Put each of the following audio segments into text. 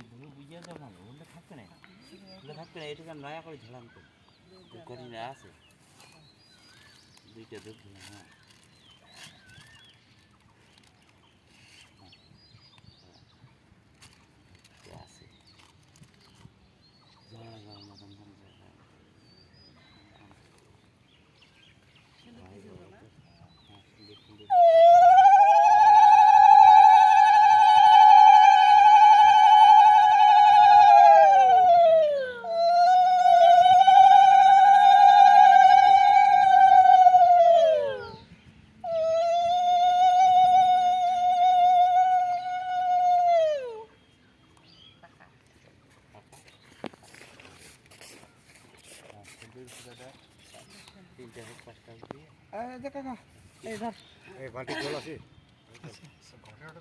ধুলো ওগুলো থাকবে না। ওগুলো থাকবে না, এটাকে নয়া করে ঝালাম তো। আছে। দুইটা দুধ হ্যাঁ।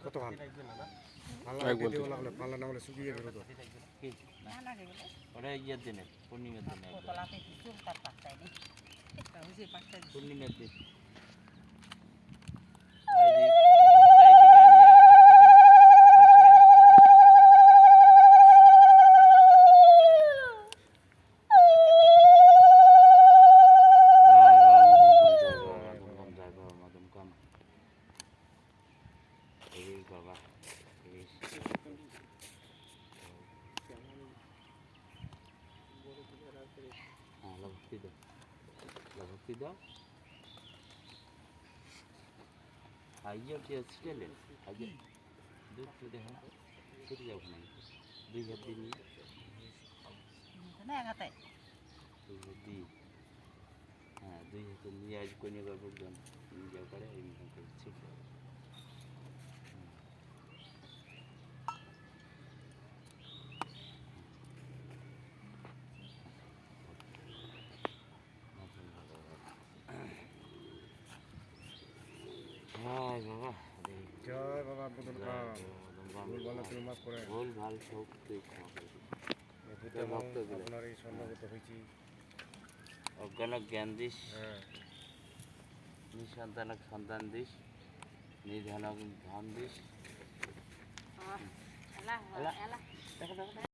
কত ভালো? পাল্লা দিতে লাগলে পাল্লা না হলে শুকিয়ে গেল তো। ওটা ইয়ের দিনে পূর্ণিমার দিনে পূর্ণিমার দিন। বাবা হ্যাঁ ভক্তি দাও ভক্তি দাও আইয়া কি ছিটেলে আগে দুধ তো দেখো ছুটে যাব না দুই হাত দিয়ে নিয়ে দুই হাত দিয়ে হ্যাঁ দুই হাতে নিয়ে আজ কোনে গল্প নিয়ে যাও করে এই মতন করে ছিটে জয় বাবা মদন কাম ভুল ভুল ভালো তুমি মাফ করে। ভালো সব তুই। আপনার এই স্বর্ণগত হয়েছি অজ্ঞান জ্ঞান দিস। হ্যাঁ। নিঃসন্তানক সন্তান দিস। নির্ধনক ধন দিস।